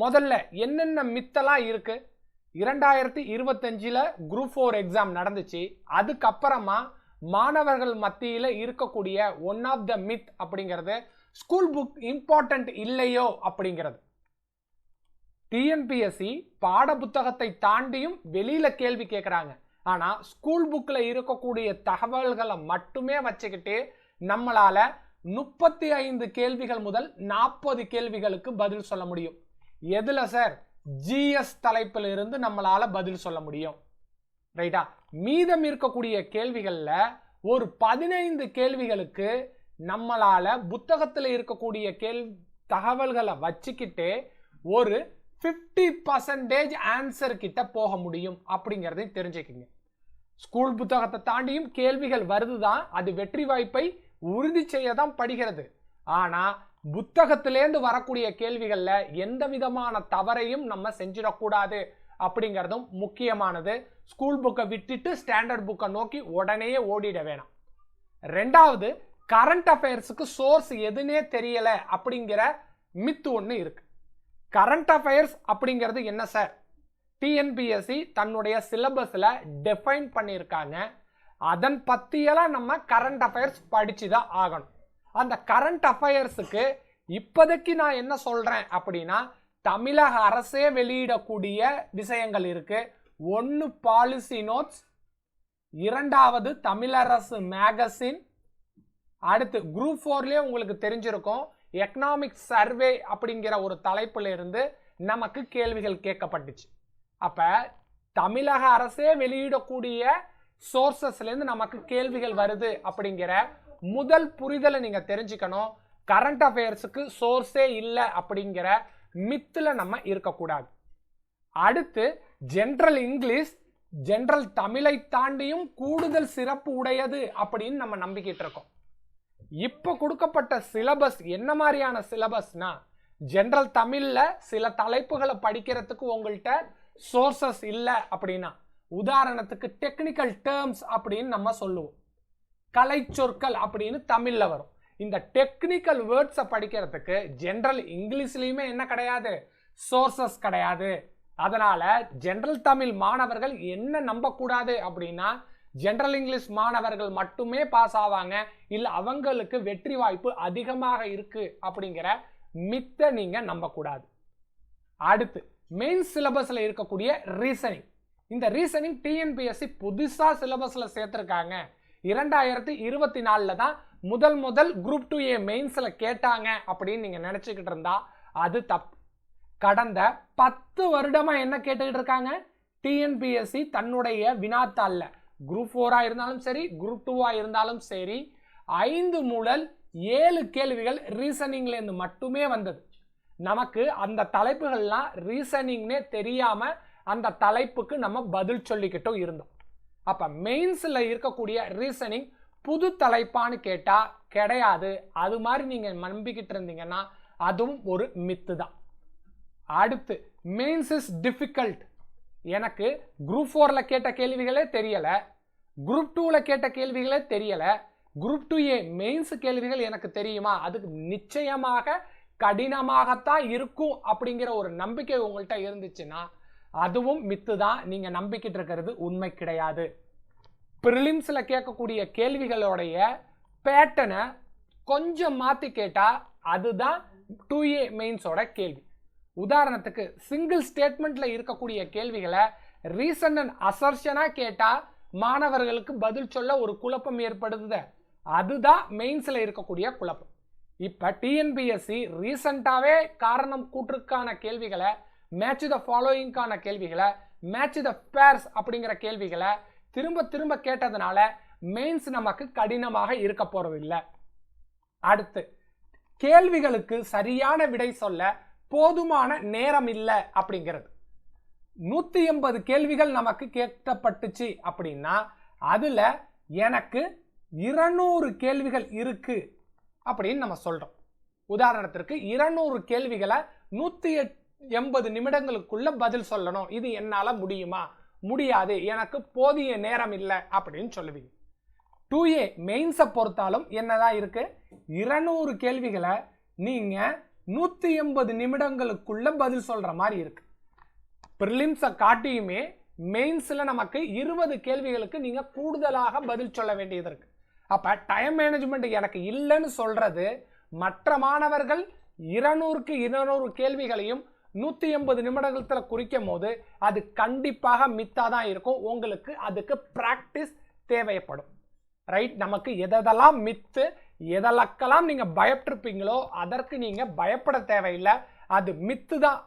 முதல்ல என்னென்ன மித்தெல்லாம் இருக்கு? இரண்டாயிரத்தி இருபத்தஞ்சில் குரூப் ஃபோர் எக்ஸாம் நடந்துச்சு. அதுக்கப்புறமா மாணவர்கள் மத்தியில் இருக்கக்கூடிய ஒன் ஆஃப் த மித் அப்படிங்கிறது ஸ்கூல் புக் இம்பார்ட்டன்ட் இல்லையோ அப்படிங்கிறது. டிஎன்பிஎஸ்சி பாட புத்தகத்தை தாண்டியும் வெளியில் கேள்வி கேட்குறாங்க ஆனால் ஸ்கூல் புக்கில் இருக்கக்கூடிய தகவல்களை மட்டுமே வச்சுக்கிட்டு நம்மளால் முப்பத்தி ஐந்து கேள்விகள் முதல் நாற்பது கேள்விகளுக்கு பதில் சொல்ல முடியும். எதில் சார் ஜிஎஸ் தலைப்பில் இருந்து நம்மளால் பதில் சொல்ல முடியும். ரைட்டா மீதம் இருக்கக்கூடிய கேள்விகளில் ஒரு பதினைந்து கேள்விகளுக்கு நம்மளால் புத்தகத்தில் இருக்கக்கூடிய கேள்வி தகவல்களை வச்சுக்கிட்டு ஒரு ஃபிஃப்டி பர்சன்டேஜ் ஆன்சர் கிட்ட போக முடியும் அப்படிங்கிறதையும் தெரிஞ்சுக்கிங்க. ஸ்கூல் புத்தகத்தை தாண்டியும் கேள்விகள் வருது தான் அது வெற்றி வாய்ப்பை உறுதி செய்ய தான் படுகிறது. ஆனால் புத்தகத்திலேருந்து வரக்கூடிய கேள்விகளில் எந்த விதமான தவறையும் நம்ம செஞ்சிடக்கூடாது அப்படிங்கிறதும் முக்கியமானது. ஸ்கூல் புக்கை விட்டுட்டு ஸ்டாண்டர்ட் புக்கை நோக்கி உடனே ஓடிட வேணாம். ரெண்டாவது கரண்ட் அஃபேர்ஸுக்கு சோர்ஸ் எதுனே தெரியலை அப்படிங்கிற மித்து ஒன்று இருக்கு. கரண்ட் அஃபேர்ஸ் அப்படிங்கிறது என்ன சார்? டிஎன்பிஎஸ்சி தன்னுடைய சிலபஸில் டெஃபைன் பண்ணியிருக்காங்க. அதன் பற்றியெல்லாம் நம்ம கரண்ட் அஃபேர்ஸ் படித்து தான் ஆகணும். அந்த கரண்ட் அஃபேர்ஸுக்கு இப்போதைக்கு நான் என்ன சொல்கிறேன் அப்படின்னா தமிழக அரசே வெளியிடக்கூடிய விஷயங்கள் இருக்குது ஒன்று பாலிசி நோட்ஸ் இரண்டாவது தமிழரசு மேகசின் அடுத்து குரூப் ஃபோர்லேயே உங்களுக்கு தெரிஞ்சிருக்கும் எக்கனாமிக் சர்வே அப்படிங்கிற ஒரு தலைப்பில் இருந்து நமக்கு கேள்விகள் கேட்கப்பட்டுச்சு. அப்போ தமிழக அரசே வெளியிடக்கூடிய சோர்சஸ்லேருந்து நமக்கு கேள்விகள் வருது அப்படிங்கிற முதல் புரிதலை நீங்கள் தெரிஞ்சுக்கணும். கரண்ட் அஃபேர்ஸுக்கு சோர்ஸே இல்லை அப்படிங்கிற மித்தில் நம்ம இருக்கக்கூடாது. அடுத்து ஜென்ரல் இங்கிலீஷ் ஜென்ரல் தமிழை தாண்டியும் கூடுதல் சிறப்பு உடையது அப்படின்னு நம்ம நம்பிக்கிட்டு இருக்கோம். இப்போ கொடுக்கப்பட்ட சிலபஸ் என்ன மாதிரியான சிலபஸ்னா ஜென்ரல் தமிழில் சில தலைப்புகளை படிக்கிறதுக்கு உங்கள்கிட்ட சோர்சஸ் இல்லை அப்படின்னா உதாரணத்துக்கு டெக்னிக்கல் டேர்ம்ஸ் அப்படின்னு நம்ம சொல்லுவோம். கலை சொற்கள் அப்படின்னு தமிழில் வரும். இந்த டெக்னிக்கல் வேர்ட்ஸை படிக்கிறதுக்கு ஜென்ரல் இங்கிலீஷ்லேயுமே என்ன கிடையாது? சோர்சஸ் கிடையாது. அதனால் ஜென்ரல் தமிழ் மாணவர்கள் என்ன நம்பக்கூடாது அப்படின்னா ஜென்ரல் இங்கிலீஷ் மாணவர்கள் மட்டுமே பாஸ் ஆவாங்க. இல்லை அவங்களுக்கு வெற்றி வாய்ப்பு அதிகமாக இருக்குது அப்படிங்கிற மித்த நீங்கள் நம்பக்கூடாது. அடுத்து மெயின் சிலபஸில் இருக்கக்கூடிய ரீசனிங் இந்த ரீசனிங் டிஎன்பிஎஸ்சி புதுசாக சிலபஸில் சேர்த்துருக்காங்க. இரண்டாயிரத்தி இருபத்தி நாலில் தான் முதல் முதல் குரூப் டூ ஏ மெயின்ஸில் கேட்டாங்க அப்படின்னு நீங்கள் நினச்சிக்கிட்டு இருந்தா அது தப்பு கடந்த பத்து வருடமாக என்ன கேட்டுக்கிட்டு இருக்காங்க? டிஎன்பிஎஸ்சி தன்னுடைய வினாத்தாளில். குரூப் ஃபோராக இருந்தாலும் சரி குரூப் டூவாக இருந்தாலும் சரி ஐந்து முதல் ஏழு கேள்விகள் ரீசனிங்லேருந்து மட்டுமே வந்தது. நமக்கு அந்த தலைப்புகள்லாம் ரீசனிங்னே தெரியாமல் அந்த தலைப்புக்கு நம்ம பதில் சொல்லிக்கிட்டும் இருந்தோம். அப்போ மெயின்ஸில் இருக்கக்கூடிய ரீசனிங் புது தலைப்பான்னு கேட்டால் கிடையாது. அது மாதிரி நீங்கள் நம்பிக்கிட்டு இருந்தீங்கன்னா அதுவும் ஒரு மித்து தான். அடுத்து மெயின்ஸ் இஸ் டிஃபிகல்ட் எனக்கு குரூப் ஃபோரில் கேட்ட கேள்விகளே தெரியலை. குரூப் டூவில் கேட்ட கேள்விகளே தெரியலை. குரூப் டூ ஏ மெயின்ஸ் கேள்விகள் எனக்கு தெரியுமா? அதுக்கு நிச்சயமாக கடினமாகத்தான் இருக்கும் அப்படிங்கிற ஒரு நம்பிக்கை உங்கள்கிட்ட இருந்துச்சுன்னா அதுவும் மித்து தான். நீங்க நம்பிக்கிட்டு இருக்கிறது உண்மை கிடையாது. ப்ரிலிம்ஸில் கேட்கக்கூடிய கேள்விகளுடைய பேட்டனை கொஞ்சம் மாற்றி கேட்டால் அதுதான் டூ ஏ மெயின்ஸோட கேள்வி. உதாரணத்துக்கு சிங்கிள் ஸ்டேட்மெண்ட்ல இருக்கக்கூடிய கேள்விகளை ரீசன் அண்ட் அசர்ஷனாக கேட்டால் மாணவர்களுக்கு பதில் சொல்ல ஒரு குழப்பம் ஏற்படுது அதுதான் மெயின்ஸில் இருக்கக்கூடிய குழப்பம். இப்போ டிஎன்பிஎஸ்சி ரீசண்டாகவே காரணம் கூற்றுக்கான கேள்விகளை மேட்ச் த ஃபாலோயிங்கான கேள்விகளை மேட்ச் த பேர்ஸ் அப்படிங்கிற கேள்விகளை திரும்ப திரும்ப கேட்டதுனால மெயின்ஸ் நமக்கு கடினமாக இருக்க போறது அடுத்து கேள்விகளுக்கு சரியான விடை சொல்ல போதுமான நேரம் இல்லை அப்படிங்கிறது. நூற்றி எண்பது கேள்விகள் நமக்கு கேட்கப்பட்டுச்சு அப்படின்னா அதில் எனக்கு இருநூறு கேள்விகள் இருக்குது அப்படின்னு நம்ம சொல்கிறோம் உதாரணத்திற்கு இருநூறு கேள்விகளை நூற்றி எட்டு எண்பது நிமிடங்களுக்குள்ள பதில் சொல்லணும். இது என்னால் முடியுமா? முடியாது. எனக்கு போதிய நேரம் இல்லை அப்படின்னு சொல்லுவீங்க. டூ ஏ மெயின்ஸை பொறுத்தாலும் என்னதான் இருக்கு? இருநூறு கேள்விகளை நீங்க நூற்றி எண்பது நிமிடங்களுக்குள்ள பதில் சொல்ற மாதிரி இருக்கு. ப்ரிலிம்ஸை காட்டியுமே மெயின்ஸில் நமக்கு இருபது கேள்விகளுக்கு நீங்கள் கூடுதலாக பதில் சொல்ல வேண்டியது இருக்கு. அப்போ டைம் மேனேஜ்மெண்ட் எனக்கு இல்லைன்னு சொல்றது மற்ற மாணவர்கள் இருநூறுக்கு இருநூறு கேள்விகளையும் நூற்றி எண்பது நிமிடத்தில் குறிக்கும் போது அது கண்டிப்பாக மித்தாக தான் இருக்கும். உங்களுக்கு அதுக்கு ப்ராக்டிஸ் தேவைப்படும். ரைட் நமக்கு எதெல்லாம் மித்து எதற்கெல்லாம் நீங்கள் பயப்பட்டிருப்பீங்களோ அதற்கு நீங்கள் பயப்பட தேவையில்லை. அது மித்து தான்